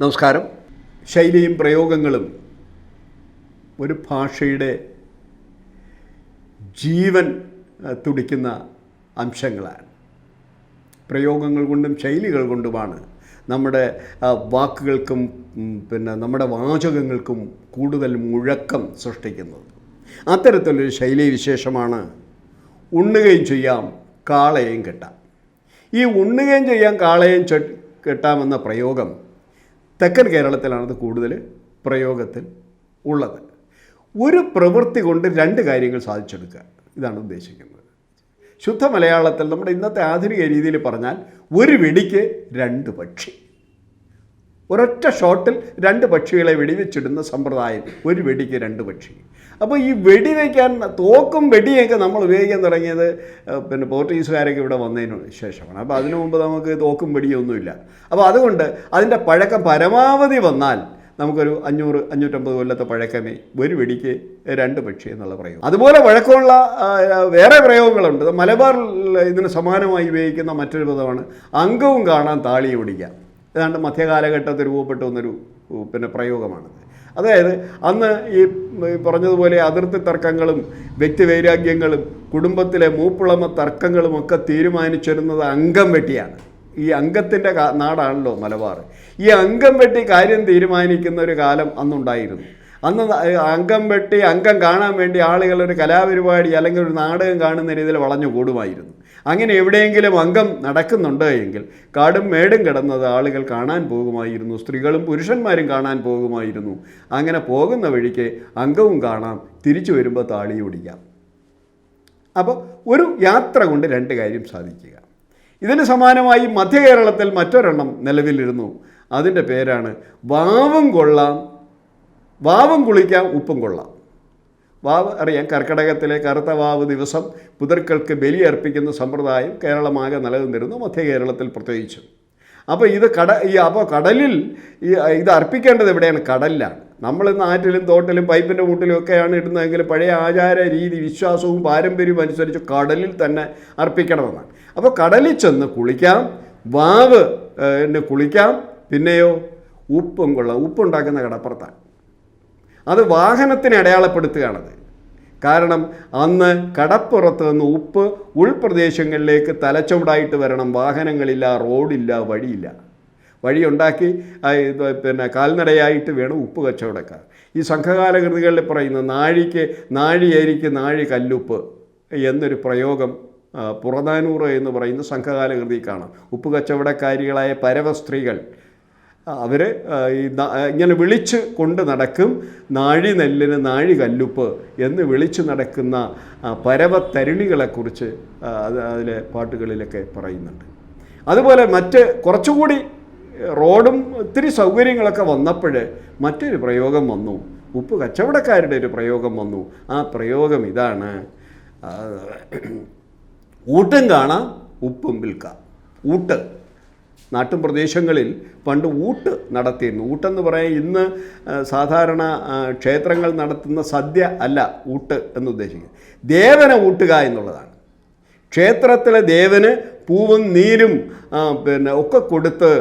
നമസ്കാരം. ശൈലിയും പ്രയോഗങ്ങളും ഒരു ഭാഷയുടെ ജീവൻ തുടിക്കുന്ന അംശങ്ങളാണ്. പ്രയോഗങ്ങൾ കൊണ്ടും ശൈലികൾ കൊണ്ടുമാണ് നമ്മുടെ വാക്കുകൾക്കും പിന്നെ നമ്മുടെ വാചകങ്ങൾക്കും കൂടുതൽ മുഴക്കം സൃഷ്ടിക്കുന്നത്. അത്തരത്തിലൊരു ശൈലി വിശേഷമാണ് ഉണ്ണുകയും ചെയ്യാം കാളയും കെട്ടാം. ഈ ഉണ്ണുകയും ചെയ്യാം കാളയും കെട്ടാമെന്ന പ്രയോഗം തെക്കൻ കേരളത്തിലാണത് കൂടുതൽ പ്രയോഗത്തിൽ ഉള്ളത്. ഒരു പ്രവൃത്തി കൊണ്ട് രണ്ട് കാര്യങ്ങൾ സാധിച്ചെടുക്കുക. ഇതാണ് ഉദ്ദേശിക്കുന്നത്. ശുദ്ധ മലയാളത്തിൽ നമ്മുടെ ഇന്നത്തെ ആധുനിക രീതിയിൽ പറഞ്ഞാൽ ഒരു വെടിക്ക് രണ്ട് പക്ഷി. ഒരൊറ്റ ഷോട്ടിൽ രണ്ട് പക്ഷികളെ വെടിവെച്ചിടുന്ന സമ്പ്രദായം ഒരു വെടിക്ക് രണ്ട് പക്ഷി. അപ്പോൾ ഈ വെടി വയ്ക്കാൻ തോക്കും വെടിയൊക്കെ നമ്മൾ ഉപയോഗിക്കാൻ തുടങ്ങിയത് പിന്നെ പോർട്ടുഗീസുകാരൊക്കെ ഇവിടെ വന്നതിന് ശേഷമാണ്. അപ്പോൾ അതിനു മുമ്പ് നമുക്ക് തോക്കും വെടിയൊന്നുമില്ല. അപ്പോൾ അതുകൊണ്ട് അതിന്റെ പഴക്കം പരമാവധി വന്നാൽ നമുക്കൊരു അഞ്ഞൂറ് അഞ്ഞൂറ്റമ്പത് കൊല്ലത്തെ പഴക്കമേ ഒരു വെടിക്ക് രണ്ട് പക്ഷി എന്നുള്ള പ്രയോഗം. അതുപോലെ വഴക്കമുള്ള വേറെ പ്രയോഗങ്ങളുണ്ട്. മലബാറിൽ ഇതിന് സമാനമായി ഉപയോഗിക്കുന്ന മറ്റൊരു പദമാണ് അംഗവും കാണാൻ താളിയെ ഓടിക്കുക. ഏതാണ്ട് മധ്യകാലഘട്ടത്തിൽ രൂപപ്പെട്ടു വന്നൊരു പിന്നെ പ്രയോഗമാണത്. അതായത് അന്ന് ഈ പറഞ്ഞതുപോലെ അതിർത്തി തർക്കങ്ങളും വ്യക്തിവൈരാഗ്യങ്ങളും കുടുംബത്തിലെ മൂപ്പുളമ തർക്കങ്ങളും ഒക്കെ തീരുമാനിച്ചിരുന്നത് അംഗം വെട്ടിയാണ്. ഈ അംഗത്തിന്റെ നാടാണല്ലോ മലബാർ ഈ അംഗം വെട്ടി കാര്യം തീരുമാനിക്കുന്ന ഒരു കാലം അന്നുണ്ടായിരുന്നു. അന്ന് അംഗം വെട്ടി അംഗം കാണാൻ വേണ്ടി ആളുകൾ ഒരു കലാപരിപാടി അല്ലെങ്കിൽ ഒരു നാടകം കാണുന്ന രീതിയിൽ വളഞ്ഞു കൂടുമായിരുന്നു. അങ്ങനെ എവിടെയെങ്കിലും അംഗം നടക്കുന്നുണ്ട് എങ്കിൽ കാടും മേടും കിടന്നത് ആളുകൾ കാണാൻ പോകുമായിരുന്നു സ്ത്രീകളും പുരുഷന്മാരും കാണാൻ പോകുമായിരുന്നു. അങ്ങനെ പോകുന്ന വഴിക്ക് അംഗവും കാണാം തിരിച്ചു വരുമ്പോൾ താളി അപ്പോൾ ഒരു യാത്ര കൊണ്ട് രണ്ട് കാര്യം സാധിക്കുക. ഇതിന് സമാനമായി മധ്യ കേരളത്തിൽ മറ്റൊരെണ്ണം നിലവിലിരുന്നു. അതിന്റെ പേരാണ് വാവും കൊള്ളാം വാവും കുളിക്കാം ഉപ്പും കൊള്ളാം. വാവ് അറിയാം. കർക്കടകത്തിലെ കറുത്ത വാവ് ദിവസം പുതർക്കൾക്ക് ബലി അർപ്പിക്കുന്ന സമ്പ്രദായം കേരളമാകെ നിലനിന്നിരുന്നു മധ്യ കേരളത്തിൽ പ്രത്യേകിച്ചും. അപ്പോൾ ഇത് കട ഈ അപ്പോൾ കടലിൽ ഈ ഇത് അർപ്പിക്കേണ്ടത് എവിടെയാണ്? കടലിലാണ്. നമ്മൾ ആറ്റിലും തോട്ടിലും പൈപ്പിന്റെ മൂട്ടിലും ഒക്കെയാണ് ഇടുന്നതെങ്കിൽ പഴയ ആചാര രീതി വിശ്വാസവും പാരമ്പര്യവും അനുസരിച്ച് കടലിൽ തന്നെ അർപ്പിക്കണമെന്നാണ്. അപ്പോൾ കടലിൽ ചെന്ന് കുളിക്കാം വാവ് കുളിക്കാം പിന്നെയോ ഉപ്പും കൊള്ളാം. ഉപ്പുണ്ടാക്കുന്ന കടപ്പുറത്താണ്. അത് വാഹനത്തിനെ അടയാളപ്പെടുത്തുകയാണത്. കാരണം അന്ന് കടപ്പുറത്ത് നിന്ന് ഉപ്പ് ഉൾപ്രദേശങ്ങളിലേക്ക് തലച്ചുവടായിട്ട് വരണം. വാഹനങ്ങളില്ല റോഡില്ല വഴിയില്ല. വഴിയുണ്ടാക്കി പിന്നെ കാൽനടയായിട്ട് വേണം ഉപ്പ് കച്ചവടക്കാർ. ഈ സംഘകാല കൃതികളിൽ പറയുന്ന നാഴിക്ക് നാഴിയരിക്ക് നാഴി കല്ലുപ്പ് എന്നൊരു പ്രയോഗം പുറതാനൂറ് എന്ന് പറയുന്ന സംഘകാല കൃതി കാണാം. ഉപ്പ് കച്ചവടക്കാരികളായ പരവ സ്ത്രീകൾ അവർ ഇങ്ങനെ വിളിച്ച് കൊണ്ട് നടക്കും. നാഴി നെല്ലിന് നാഴി കല്ലുപ്പ് എന്ന് വിളിച്ച് നടക്കുന്ന പരവത്തരുണികളെക്കുറിച്ച് അതിൽ പാട്ടുകളിലൊക്കെ പറയുന്നുണ്ട്. അതുപോലെ മറ്റ് കുറച്ചുകൂടി റോഡും ഒത്തിരി സൗകര്യങ്ങളൊക്കെ വന്നപ്പോൾ മറ്റൊരു പ്രയോഗം വന്നു. ഉപ്പ് കച്ചവടക്കാരുടെ ഒരു പ്രയോഗം വന്നു. ആ പ്രയോഗം ഇതാണ്. ഊട്ടും കാണാം ഉപ്പും വിൽക്കാം. ഊട്ട്. നാട്ടും പ്രദേശങ്ങളിൽ പണ്ട് ഊട്ട് നടത്തിയിരുന്നു. ഊട്ടെന്ന് പറയാൻ ഇന്ന് സാധാരണ ക്ഷേത്രങ്ങൾ നടത്തുന്ന സദ്യ അല്ല ഊട്ട് എന്ന് ഉദ്ദേശിക്കുന്നത്. ദേവനെ ഊട്ടുക എന്നുള്ളതാണ്. ക്ഷേത്രത്തിലെ ദേവന് പൂവും നീരും പിന്നെ ഒക്കെ കൊടുത്ത്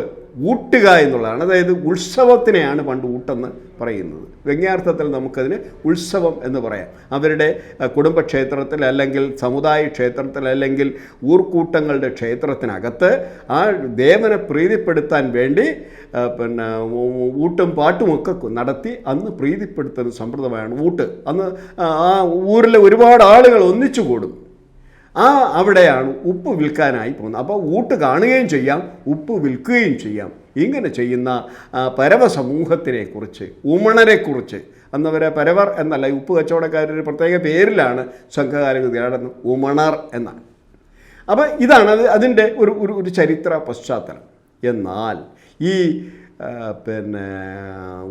ഊട്ടുക എന്നുള്ളതാണ്. അതായത് ഉത്സവത്തിനെയാണ് പണ്ട് ഊട്ടെന്ന് പറയുന്നത്. വ്യംഗ്യാർത്ഥത്തിൽ നമുക്കതിന് ഉത്സവം എന്ന് പറയാം. അവരുടെ കുടുംബക്ഷേത്രത്തിൽ അല്ലെങ്കിൽ സമുദായ ക്ഷേത്രത്തിൽ അല്ലെങ്കിൽ ഊർക്കൂട്ടങ്ങളുടെ ക്ഷേത്രത്തിനകത്ത് ആ ദേവനെ പ്രീതിപ്പെടുത്താൻ വേണ്ടി പിന്നെ ഊട്ടും പാട്ടും ഒക്കെ നടത്തി അന്ന് പ്രീതിപ്പെടുത്തുന്ന സമ്പ്രദായമാണ് ഊട്ട്. അന്ന് ആ ഊരിലെ ഒരുപാട് ആളുകൾ ഒന്നിച്ചു കൂടും. ആ അവിടെയാണ് ഉപ്പ് വിൽക്കാനായി പോകുന്നത്. അപ്പോൾ ഊട്ട് കാണുകയും ചെയ്യാം ഉപ്പ് വിൽക്കുകയും ചെയ്യാം. ഇങ്ങനെ ചെയ്യുന്ന പരവസമൂഹത്തിനെക്കുറിച്ച് പരവ സമൂഹത്തിനെക്കുറിച്ച് ഉമണരെക്കുറിച്ച് അന്നവരെ പരവർ എന്നല്ല ഉപ്പ് കച്ചവടക്കാരൊരു പ്രത്യേക പേരിലാണ് സംഘകാല കൃതിയാടുന്നത് ഉമണർ എന്നാണ്. അപ്പോൾ ഇതാണ് അത് അതിന്റെ ഒരു ഒരു ഒരു ചരിത്ര പശ്ചാത്തലം. എന്നാൽ ഈ പിന്നെ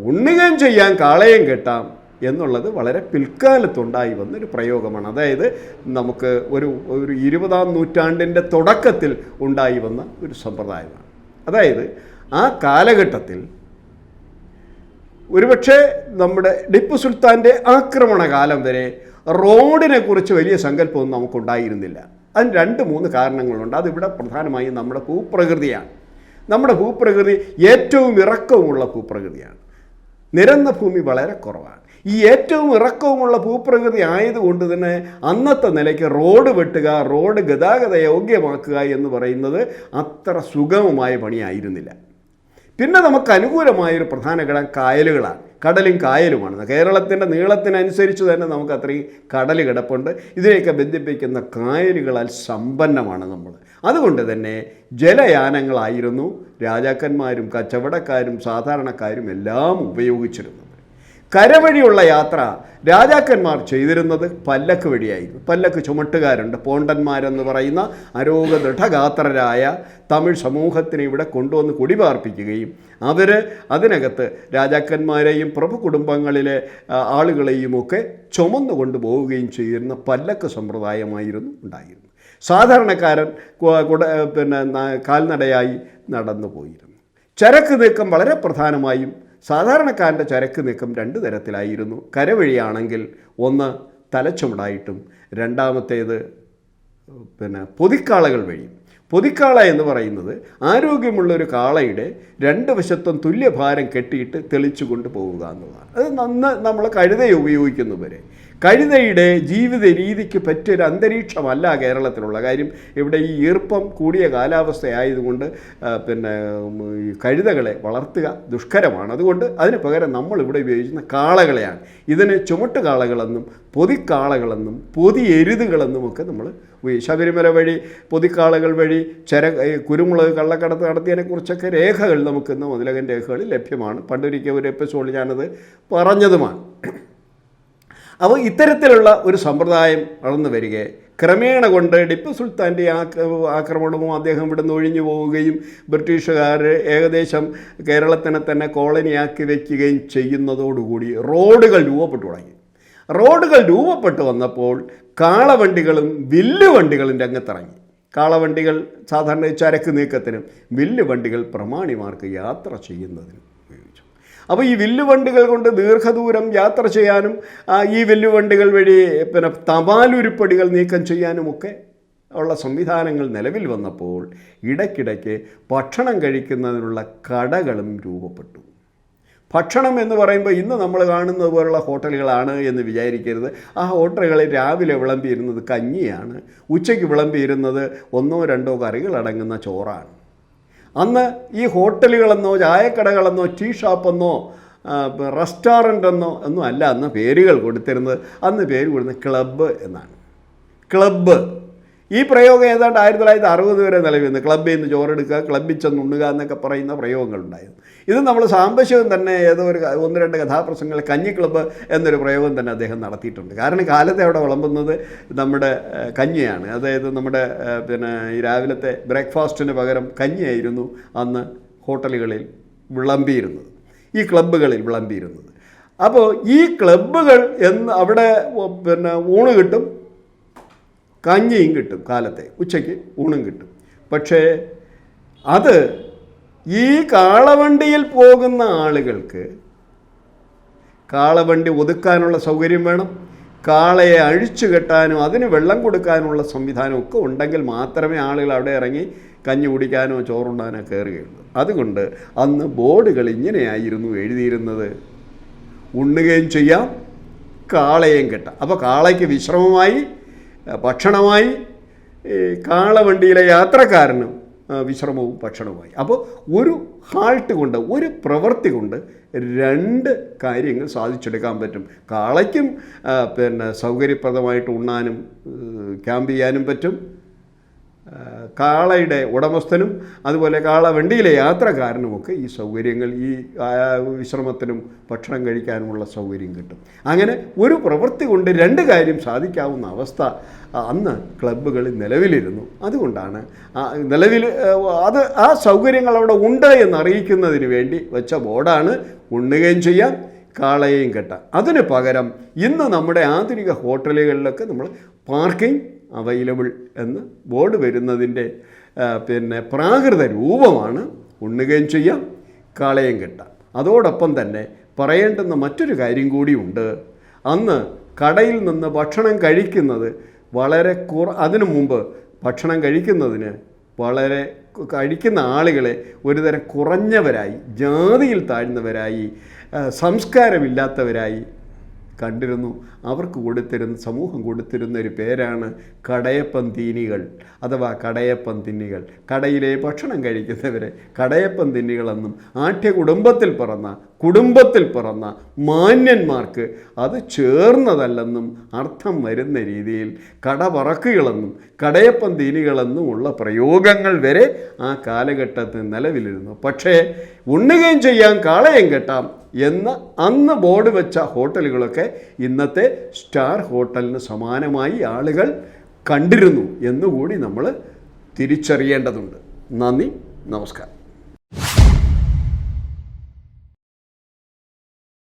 ഉണ്ണുകയും ചെയ്യാൻ കാളയും കെട്ടാം എന്നുള്ളത് വളരെ പിൽക്കാലത്തുണ്ടായി വന്നൊരു പ്രയോഗമാണ്. അതായത് നമുക്ക് ഒരു ഒരു ഇരുപതാം നൂറ്റാണ്ടിന്റെ തുടക്കത്തിൽ ഉണ്ടായി വന്ന ഒരു സമ്പ്രദായമാണ്. അതായത് ആ കാലഘട്ടത്തിൽ ഒരുപക്ഷെ നമ്മുടെ ടിപ്പു സുൽത്താന്റെ ആക്രമണ കാലം വരെ റോഡിനെ കുറിച്ച് വലിയ സങ്കല്പമൊന്നും നമുക്കുണ്ടായിരുന്നില്ല. അതിന് രണ്ട് മൂന്ന് കാരണങ്ങളുണ്ട്. അതിവിടെ പ്രധാനമായും നമ്മുടെ ഭൂപ്രകൃതിയാണ്. നമ്മുടെ ഭൂപ്രകൃതി ഏറ്റവും ഇറക്കവുമുള്ള ഭൂപ്രകൃതിയാണ്. നിരന്ന ഭൂമി വളരെ കുറവാണ്. ഈ ഏറ്റവും ഇറക്കവുമുള്ള ഭൂപ്രകൃതി ആയതുകൊണ്ട് തന്നെ അന്നത്തെ നിലയ്ക്ക് റോഡ് വെട്ടുക റോഡ് ഗതാഗത യോഗ്യമാക്കുക എന്ന് പറയുന്നത് അത്ര സുഗമമായ പണിയായിരുന്നില്ല. പിന്നെ നമുക്ക് അനുകൂലമായൊരു പ്രധാന ഘടകം കായലുകളാണ്. കടലും കായലുമാണ്. കേരളത്തിന്റെ നീളത്തിനനുസരിച്ച് തന്നെ നമുക്ക് അത്രയും കടൽ കിടപ്പുണ്ട്. ഇതിനെയൊക്കെ ബന്ധിപ്പിക്കുന്ന കായലുകളാൽ സമ്പന്നമാണ് നമ്മൾ അതുകൊണ്ട് തന്നെ ജലയാനങ്ങളായിരുന്നു രാജാക്കന്മാരും കച്ചവടക്കാരും സാധാരണക്കാരും എല്ലാം ഉപയോഗിച്ചിരുന്നത്. കരവഴിയുള്ള യാത്ര രാജാക്കന്മാർ ചെയ്തിരുന്നത് പല്ലക്ക് വഴിയായിരുന്നു പല്ലക്ക് ചുമട്ടുകാരുണ്ട്. പോണ്ടന്മാരെന്ന് പറയുന്ന അരോഗദൃഢഗാത്രരായ തമിഴ് സമൂഹത്തിനെ ഇവിടെ കൊണ്ടുവന്ന് കുടിപാർപ്പിക്കുകയും അവർ അതിനകത്ത് രാജാക്കന്മാരെയും പ്രഭു കുടുംബങ്ങളിലെ ആളുകളെയുമൊക്കെ ചുമന്നു കൊണ്ടുപോവുകയും ചെയ്യുന്ന പല്ലക്ക് സമ്പ്രദായമായിരുന്നു ഉണ്ടായിരുന്നു സാധാരണക്കാരൻ പിന്നെ കാൽനടയായി നടന്നു പോയിരുന്നു ചരക്ക് നീക്കം വളരെ പ്രധാനമായും സാധാരണക്കാരന്റെ ചരക്ക് നീക്കം രണ്ട് തരത്തിലായിരുന്നു. കരവഴിയാണെങ്കിൽ ഒന്ന് തലച്ചുമടായിട്ടും രണ്ടാമത്തേത് പിന്നെ പൊതിക്കാളകൾ വഴി. പൊതിക്കാള എന്ന് പറയുന്നത് ആരോഗ്യമുള്ളൊരു കാളയുടെ രണ്ട് വശത്തും തുല്യഭാരം കെട്ടിയിട്ട് തെളിച്ചു കൊണ്ടുപോവുക എന്നുള്ളതാണ്. അത് നന്ന് നമ്മൾ കഴുതയെ ഉപയോഗിക്കുന്നവരെ. കഴുതയുടെ ജീവിത രീതിക്ക് പറ്റിയൊരു അന്തരീക്ഷമല്ല കേരളത്തിലുള്ള കാര്യം. ഇവിടെ ഈ ഈർപ്പം കൂടിയ കാലാവസ്ഥയായതുകൊണ്ട് പിന്നെ ഈ കഴുതകളെ വളർത്തുക ദുഷ്കരമാണ്. അതുകൊണ്ട് അതിന് പകരം നമ്മൾ ഇവിടെ ഉപയോഗിക്കുന്ന കാളകളെയാണ്. ഇതിന് ചുമട്ടുകാളകളെന്നും പൊതിക്കാളകളെന്നും പൊതി എരുതുകളെന്നും ഒക്കെ നമ്മൾ ശബരിമല വഴി പൊതിക്കാളകൾ വഴി ചര കുരുമുളക് കള്ളക്കടത്ത് നടത്തിയതിനെക്കുറിച്ചൊക്കെ രേഖകൾ നമുക്ക് ഇന്ന് മുതലകൻ രേഖകളിൽ ലഭ്യമാണ്. പണ്ടൊരിക്കൽ ഒരു എപ്പിസോഡിൽ ഞാനത് പറഞ്ഞതുമാണ്. അപ്പോൾ ഇത്തരത്തിലുള്ള ഒരു സമ്പ്രദായം വളർന്നു വരികയെ ക്രമേണ കൊണ്ട് ടിപ്പു സുൽത്താന്റെ ആക്ര- ആക്രമണവും അദ്ദേഹം ഇവിടുന്ന് ഒഴിഞ്ഞു പോവുകയും ബ്രിട്ടീഷുകാർ ഏകദേശം കേരളത്തിനെ തന്നെ കോളനിയാക്കി വയ്ക്കുകയും ചെയ്യുന്നതോടുകൂടി റോഡുകൾ രൂപപ്പെട്ടു തുടങ്ങി. റോഡുകൾ രൂപപ്പെട്ടു വന്നപ്പോൾ കാളവണ്ടികളും വില്ലുവണ്ടികളും രംഗത്തിറങ്ങി. കാളവണ്ടികൾ സാധാരണ ചരക്ക് നീക്കത്തിനും വില്ലുവണ്ടികൾ പ്രമാണിമാർക്ക് യാത്ര ചെയ്യുന്നതിനും. അപ്പോൾ ഈ വില്ലുവണ്ടികൾ കൊണ്ട് ദീർഘദൂരം യാത്ര ചെയ്യാനും ഈ വില്ലുവണ്ടികൾ വഴി പിന്നെ തപാലുരുപ്പടികൾ നീക്കം ചെയ്യാനുമൊക്കെ ഉള്ള സംവിധാനങ്ങൾ നിലവിൽ വന്നപ്പോൾ ഇടയ്ക്കിടയ്ക്ക് ഭക്ഷണം കഴിക്കുന്നതിനുള്ള കടകളും രൂപപ്പെട്ടു. ഭക്ഷണം എന്ന് പറയുമ്പോൾ ഇന്ന് നമ്മൾ കാണുന്നത് പോലുള്ള ഹോട്ടലുകളാണ് എന്ന് വിചാരിക്കരുത്. ആ ഹോട്ടലുകളിൽ രാവിലെ വിളമ്പിയിരുന്നത് കഞ്ഞിയാണ് ഉച്ചയ്ക്ക് വിളമ്പിയിരുന്നത് ഒന്നോ രണ്ടോ കറികളടങ്ങുന്ന ചോറാണ്. അന്ന് ഈ ഹോട്ടലുകളെന്നോ ചായക്കടകളെന്നോ ടീ ഷാപ്പെന്നോ റെസ്റ്റോറന്റ് എന്നോ ഒന്നും അല്ല. അന്ന് പേരുകൾ കൊടുത്തിരുന്നത്. അന്ന് പേര് കൊടുക്കുന്നത് ക്ലബ്ബ് എന്നാണ്. ക്ലബ്ബ്. ഈ പ്രയോഗം ഏതാണ്ട് ആയിരത്തി തൊള്ളായിരത്തി അറുപത് വരെ നിലവിൽ ക്ലബ്ബിൽ നിന്ന് ചോറെടുക്കുക ക്ലബ്ബിൽ ചെന്ന് ഉണ്ണുക എന്നൊക്കെ പറയുന്ന പ്രയോഗങ്ങളുണ്ടായിരുന്നു. ഇത് നമ്മൾ സാമ്പശിവൻ തന്നെ ഏതോ ഒരു ഒന്ന് രണ്ട് കഥാപ്രസംഗങ്ങൾ കഞ്ഞി ക്ലബ്ബ് എന്നൊരു പ്രയോഗം തന്നെ അദ്ദേഹം നടത്തിയിട്ടുണ്ട്. കാരണം കാലത്തെ അവിടെ വിളമ്പുന്നത് നമ്മുടെ കഞ്ഞിയാണ്. അതായത് നമ്മുടെ പിന്നെ ഈ രാവിലത്തെ ബ്രേക്ക്ഫാസ്റ്റിന് പകരം കഞ്ഞിയായിരുന്നു അന്ന് ഹോട്ടലുകളിൽ വിളമ്പിയിരുന്നത്. ഈ ക്ലബ്ബുകളിൽ വിളമ്പിയിരുന്നത്. അപ്പോൾ ഈ ക്ലബ്ബുകൾ എന്ന് അവിടെ പിന്നെ ഊണ് കിട്ടും കഞ്ഞിയും കിട്ടും കാലത്തെ. ഉച്ചയ്ക്ക് ഊണും കിട്ടും. പക്ഷേ അത് ഈ കാളവണ്ടിയിൽ പോകുന്ന ആളുകൾക്ക് കാളവണ്ടി ഒതുക്കാനുള്ള സൗകര്യം വേണം. കാളയെ അഴിച്ചു കെട്ടാനും അതിന് വെള്ളം കൊടുക്കാനുള്ള സംവിധാനം ഒക്കെ ഉണ്ടെങ്കിൽ മാത്രമേ ആളുകൾ അവിടെ ഇറങ്ങി കഞ്ഞി കുടിക്കാനോ ചോറുണ്ടാനോ കയറുകയുള്ളൂ. അതുകൊണ്ട് അന്ന് ബോർഡുകൾ ഇങ്ങനെയായിരുന്നു എഴുതിയിരുന്നത്. ഉണ്ണുകയും ചെയ്യാം കാളയും കെട്ടാം. അപ്പോൾ കാളയ്ക്ക് വിശ്രമമായി ഭക്ഷണമായി കാളവണ്ടിയിലെ യാത്രക്കാരനും വിശ്രമവും ഭക്ഷണവുമായി. അപ്പോൾ ഒരു ഹാൾട്ട് കൊണ്ട് ഒരു പ്രവൃത്തി കൊണ്ട് രണ്ട് കാര്യങ്ങൾ സാധിച്ചെടുക്കാൻ പറ്റും. കാളയ്ക്കും പിന്നെ സൗകര്യപ്രദമായിട്ട് ഉണ്ണാനും ക്യാമ്പ് ചെയ്യാനും പറ്റും. കാളയുടെ ഉടമസ്ഥനും അതുപോലെ കാള വണ്ടിയിലെ യാത്രക്കാരനുമൊക്കെ ഈ സൗകര്യങ്ങൾ ഈ വിശ്രമത്തിനും ഭക്ഷണം കഴിക്കാനുമുള്ള സൗകര്യം കിട്ടും. അങ്ങനെ ഒരു പ്രവൃത്തി കൊണ്ട് രണ്ട് കാര്യം സാധിക്കാവുന്ന അവസ്ഥ അന്ന് ക്ലബ്ബുകളിൽ നിലവിലിരുന്നു. അതുകൊണ്ടാണ് നിലവിൽ അത് ആ സൗകര്യങ്ങൾ അവിടെ ഉണ്ട് എന്നറിയിക്കുന്നതിന് വേണ്ടി വെച്ച ബോർഡാണ് ഉണ്ണുകയും ചെയ്യാം കാളയും കെട്ടാം. അതിന് പകരം ഇന്ന് നമ്മുടെ ആധുനിക ഹോട്ടലുകളിലൊക്കെ നമ്മൾ പാർക്കിംഗ് അവൈലബിൾ എന്ന് ബോർഡ് വരുന്നതിന്റെ പിന്നെ പ്രാകൃത രൂപമാണ് ഉണ്ണുകയും ചെയ്യാം കാളയും കെട്ടാം. അതോടൊപ്പം തന്നെ പറയേണ്ടുന്ന മറ്റൊരു കാര്യം കൂടിയുണ്ട് അന്ന് കടയിൽ നിന്ന് ഭക്ഷണം കഴിക്കുന്നത് വളരെ കുറ അതിനു മുമ്പ് ഭക്ഷണം കഴിക്കുന്നതിന് വളരെ കഴിക്കുന്ന ആളുകളെ ഒരുതരം കുറഞ്ഞവരായി ജാതിയിൽ താഴ്ന്നവരായി സംസ്കാരമില്ലാത്തവരായി കണ്ടിരുന്നു. അവർക്ക് കൊടുത്തിരുന്ന സമൂഹം കൊടുത്തിരുന്ന ഒരു പേരാണ് കടയപ്പന്തിനികൾ അഥവാ കടയപ്പന്തിന്നികൾ കടയിലെ ഭക്ഷണം കഴിക്കുന്നവരെ കടയപ്പന്തിന്നികളെന്നും ആഠ്യ കുടുംബത്തിൽ പിറന്ന കുടുംബത്തിൽ പിറന്ന മാന്യന്മാർക്ക് അത് ചേർന്നതല്ലെന്നും അർത്ഥം വരുന്ന രീതിയിൽ കടപറക്കുകളെന്നും കടയപ്പൻ തീനികളെന്നും ഉള്ള പ്രയോഗങ്ങൾ വരെ ആ കാലഘട്ടത്തിൽ നിലവിലിരുന്നു. പക്ഷേ ഉണ്ണുകയും ചെയ്യാം കാളയും കെട്ടാം എന്ന് അന്ന് ബോർഡ് വെച്ച ഹോട്ടലുകളൊക്കെ ഇന്നത്തെ സ്റ്റാർ ഹോട്ടലിന് സമാനമായി ആളുകൾ കണ്ടിരുന്നു എന്നുകൂടി നമ്മൾ തിരിച്ചറിയേണ്ടതുണ്ട്. നന്ദി നമസ്കാരം.